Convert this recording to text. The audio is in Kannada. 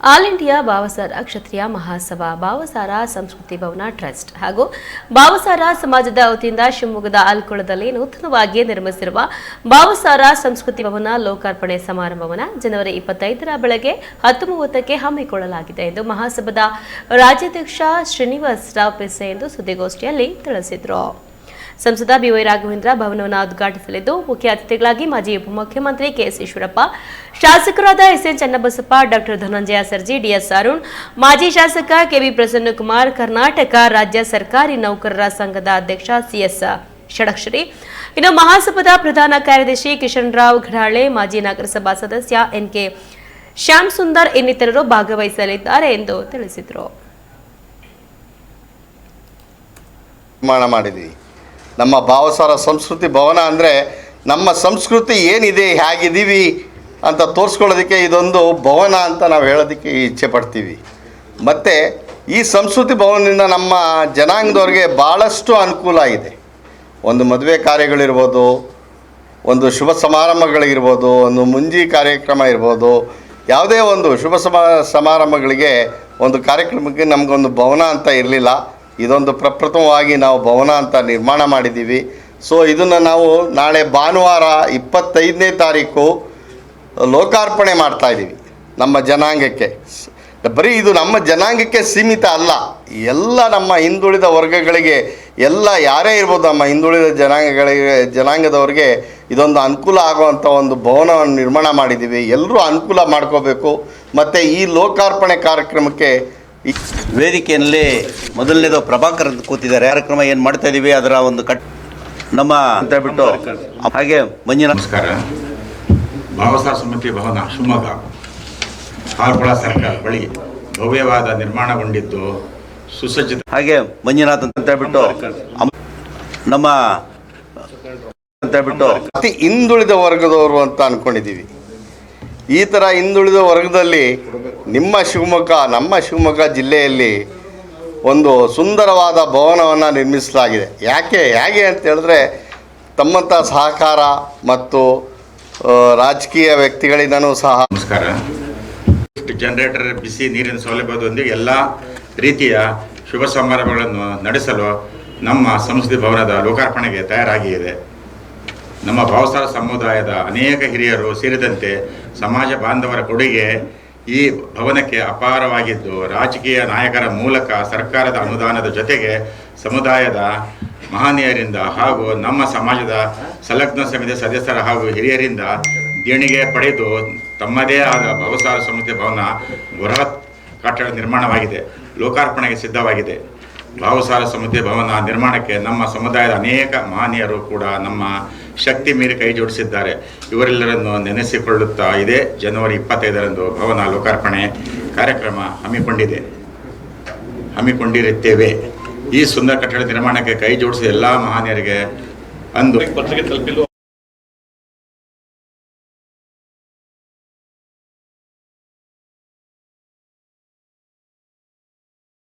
All India Bhavasara Kshatriya Mahasabha, Bhavasara Samskriti Bhavan trust ಹಾಗೂ ಭಾವಸಾರ ಸಮಾಜದ ವತಿಯಿಂದ ಶಿವಮೊಗ್ಗದ ಆಲ್ಕೊಳದಲ್ಲಿ ನೂತನವಾಗಿ ನಿರ್ಮಿಸಿರುವ ಭಾವಸಾರ ಸಂಸ್ಕೃತಿ ಭವನ ಲೋಕಾರ್ಪಣೆ ಸಮಾರಂಭವನ್ನು ಜನವರಿ ಇಪ್ಪತ್ತೈದರ ಬೆಳಗ್ಗೆ ಹತ್ತು ಮೂವತ್ತಕ್ಕೆ ಹಮ್ಮಿಕೊಳ್ಳಲಾಗಿದೆ ಎಂದು ಮಹಾಸಭಾದ ರಾಜ್ಯಾಧ್ಯಕ್ಷ ಶ್ರೀನಿವಾಸ್ ರಾವ್ ಪಿಸೆ ಎಂದು ಸುದ್ದಿಗೋಷ್ಠಿಯಲ್ಲಿ ತಿಳಿಸಿದರು. ಸಂಸದ ಬಿವೈ ರಾಘವೇಂದ್ರ ಭವನವನ್ನು ಉದ್ಘಾಟಿಸಲಿದ್ದು, ಮುಖ್ಯ ಅತಿಥಿಗಳಾಗಿ ಮಾಜಿ ಉಪಮುಖ್ಯಮಂತ್ರಿ ಕೆಎಸ್ ಈಶ್ವರಪ್ಪ, ಶಾಸಕರಾದ SN Channabasappa, doctor Dhananjaya Sarji DS Arun, ಮಾಜಿ ಶಾಸಕ ಕೆವಿ ಪ್ರಸನ್ನಕುಮಾರ್, ಕರ್ನಾಟಕ ರಾಜ್ಯ ಸರ್ಕಾರಿ ನೌಕರರ ಸಂಘದ ಅಧ್ಯಕ್ಷ ಸಿಎಸ್ ಷಡಕ್ಷರಿ. ಇನ್ನು ಮಹಾಸಭಾದ ಪ್ರಧಾನ ಕಾರ್ಯದರ್ಶಿ ಕಿಶನ್ ರಾವ್ ಘಡಾಳೆ ಮಾಜಿ ನಗರಸಭಾ ಸದಸ್ಯ ಎನ್ಕೆ ಶ್ಯಾಮ್ ಸುಂದರ್ ಇನ್ನಿತರರು ಭಾಗವಹಿಸಲಿದ್ದಾರೆ ಎಂದು ತಿಳಿಸಿದರು. ನಮ್ಮ ಭಾವಸಾರ ಸಂಸ್ಕೃತಿ ಭವನ ಅಂದರೆ ನಮ್ಮ ಸಂಸ್ಕೃತಿ ಏನಿದೆ, ಹೇಗಿದ್ದೀವಿ ಅಂತ ತೋರಿಸ್ಕೊಳ್ಳೋದಕ್ಕೆ ಇದೊಂದು ಭವನ ಅಂತ ನಾವು ಹೇಳೋದಕ್ಕೆ ಇಚ್ಛೆ ಪಡ್ತೀವಿ. ಮತ್ತು ಈ ಸಂಸ್ಕೃತಿ ಭವನದಿಂದ ನಮ್ಮ ಜನಾಂಗದವ್ರಿಗೆ ಭಾಳಷ್ಟು ಅನುಕೂಲ ಇದೆ ಒಂದು ಮದುವೆ ಕಾರ್ಯಗಳಿರ್ಬೋದು, ಒಂದು ಶುಭ ಸಮಾರಂಭಗಳಿರ್ಬೋದು, ಒಂದು ಮುಂಜಿ ಕಾರ್ಯಕ್ರಮ ಇರ್ಬೋದು, ಯಾವುದೇ ಒಂದು ಶುಭ ಸಮಾ, ಸಮಾರಂಭಗಳಿಗೆ ಒಂದು ಕಾರ್ಯಕ್ರಮಕ್ಕೆ ನಮಗೊಂದು ಭವನ ಅಂತ ಇರಲಿಲ್ಲ. ಇದೊಂದು ಪ್ರಪ್ರಥಮವಾಗಿ ನಾವು ಭವನ ಅಂತ ನಿರ್ಮಾಣ ಮಾಡಿದ್ದೀವಿ. ಸೊ ಇದನ್ನು ನಾವು ನಾಳೆ ಭಾನುವಾರ ಇಪ್ಪತ್ತೈದನೇ ತಾರೀಕು ಲೋಕಾರ್ಪಣೆ ಮಾಡ್ತಾ ಇದ್ದೀವಿ ನಮ್ಮ ಜನಾಂಗಕ್ಕೆ. ಬರೀ ಇದು ನಮ್ಮ ಜನಾಂಗಕ್ಕೆ ಸೀಮಿತ ಅಲ್ಲ, ಎಲ್ಲ ನಮ್ಮ ಹಿಂದುಳಿದ ವರ್ಗಗಳಿಗೆ, ಎಲ್ಲ ಯಾರೇ ಇರ್ಬೋದು ನಮ್ಮ ಹಿಂದುಳಿದ ಜನಾಂಗಗಳಿಗೆ, ಜನಾಂಗದವ್ರಿಗೆ ಇದೊಂದು ಅನುಕೂಲ ಆಗುವಂಥ ಒಂದು ಭವನವನ್ನು ನಿರ್ಮಾಣ ಮಾಡಿದ್ದೀವಿ. ಎಲ್ಲರೂ ಅನುಕೂಲ ಮಾಡ್ಕೋಬೇಕು. ಮತ್ತು ಈ ಲೋಕಾರ್ಪಣೆ ಕಾರ್ಯಕ್ರಮಕ್ಕೆ ಈ ವೇದಿಕೆಯಲ್ಲಿ ಮೊದಲನೇದು ಪ್ರಭಾಕರ್ ಅಂತ ಕೂತಿದ್ದಾರೆ. ಕಾರ್ಯಕ್ರಮ ಏನು ಮಾಡ್ತಾ ಇದೀವಿ? ಅದರ ಒಂದು ಕಟ್ ನಮ್ಮ ಅಂತ ಹೇಳ್ಬಿಟ್ಟು ಹಾಗೆ ಮಂಜಿನ ನಮಸ್ಕಾರ. ಭಾವಸಾರ ಸಮಿತಿ ಭವನ ಶಿವಮೊಗ್ಗ. ಕಾರ್ಪುಳ ಸರ್ಕಾರ ಬಳಿ ಭವ್ಯವಾದ ನಿರ್ಮಾಣಗೊಂಡಿದ್ದು ಸುಸಜ್ಜಿತ ಹಾಗೆ ಮಂಜುನಾಥ್ ಅಂತ ಹೇಳ್ಬಿಟ್ಟು ನಮ್ಮ ಅಂತ ಹೇಳ್ಬಿಟ್ಟು ಅತಿ ಹಿಂದುಳಿದ ವರ್ಗದವರು ಅಂತ ಅಂದ್ಕೊಂಡಿದ್ದೀವಿ ಈ ಥರ ಹಿಂದುಳಿದ ವರ್ಗದಲ್ಲಿ ನಿಮ್ಮ ಶಿವಮೊಗ್ಗ, ನಮ್ಮ ಶಿವಮೊಗ್ಗ ಜಿಲ್ಲೆಯಲ್ಲಿ ಒಂದು ಸುಂದರವಾದ ಭವನವನ್ನು ನಿರ್ಮಿಸಲಾಗಿದೆ. ಯಾಕೆ, ಹೇಗೆ ಅಂತ ಹೇಳಿದ್ರೆ ತಮ್ಮಂಥ ಸಹಕಾರ ಮತ್ತು ರಾಜಕೀಯ ವ್ಯಕ್ತಿಗಳಿಂದನೂ ಸಹ. ನಮಸ್ಕಾರ. ಜನರೇಟರ್ ಬಿಸಿ ನೀರಿನ ಸೌಲಭ್ಯದೊಂದಿಗೆ ಎಲ್ಲ ರೀತಿಯ ಶುಭ ಸಮಾರಂಭಗಳನ್ನು ನಡೆಸಲು ನಮ್ಮ ಸಂಸ್ಕೃತಿ ಭವನದ ಲೋಕಾರ್ಪಣೆಗೆ ತಯಾರಾಗಿದೆ ನಮ್ಮ ಭಾವಸಾರ ಸಮುದಾಯದ ಅನೇಕ ಹಿರಿಯರು ಸೇರಿದಂತೆ ಸಮಾಜ ಬಾಂಧವರ ಕೊಡುಗೆ ಈ ಭವನಕ್ಕೆ ಅಪಾರವಾಗಿದ್ದು, ರಾಜಕೀಯ ನಾಯಕರ ಮೂಲಕ ಸರ್ಕಾರದ ಅನುದಾನದ ಜೊತೆಗೆ ಸಮುದಾಯದ ಮಹನೀಯರಿಂದ ಹಾಗೂ ನಮ್ಮ ಸಮಾಜದ ಸಂಲಗ್ನ ಸಮಿತಿ ಸದಸ್ಯರ ಹಾಗೂ ಹಿರಿಯರಿಂದ ದೇಣಿಗೆ ಪಡೆದು ತಮ್ಮದೇ ಆದ ಭಾವಸಾರ ಸಮಿತಿ ಭವನ ಬೃಹತ್ ಕಟ್ಟಡ ನಿರ್ಮಾಣವಾಗಿದೆ, ಲೋಕಾರ್ಪಣೆಗೆ ಸಿದ್ಧವಾಗಿದೆ. ಭಾವಸಾರ ಸಮಿತಿ ಭವನ ನಿರ್ಮಾಣಕ್ಕೆ ನಮ್ಮ ಸಮುದಾಯದ ಅನೇಕ ಮಹನೀಯರು ಕೂಡ ನಮ್ಮ ಶಕ್ತಿ ಮೀರಿ ಕೈ ಜೋಡಿಸಿದ್ದಾರೆ. ಇವರೆಲ್ಲರನ್ನು ನೆನೆಸಿಕೊಳ್ಳುತ್ತಾ ಇದೇ. ಜನವರಿ ಇಪ್ಪತ್ತೈದರಂದು ಭವನ ಲೋಕಾರ್ಪಣೆ ಕಾರ್ಯಕ್ರಮ ಹಮ್ಮಿಕೊಂಡಿದೆ. ಹಮ್ಮಿಕೊಂಡಿರುತ್ತೇವೆ. ಈ ಸುಂದರ ಕಟ್ಟಡ ನಿರ್ಮಾಣಕ್ಕೆ ಕೈ ಜೋಡಿಸಿದ ಎಲ್ಲ ಮಹನೀಯರಿಗೆ ಅಂದು ಪತ್ರಿಕೆ ತಲುಪಿಲ್ಲ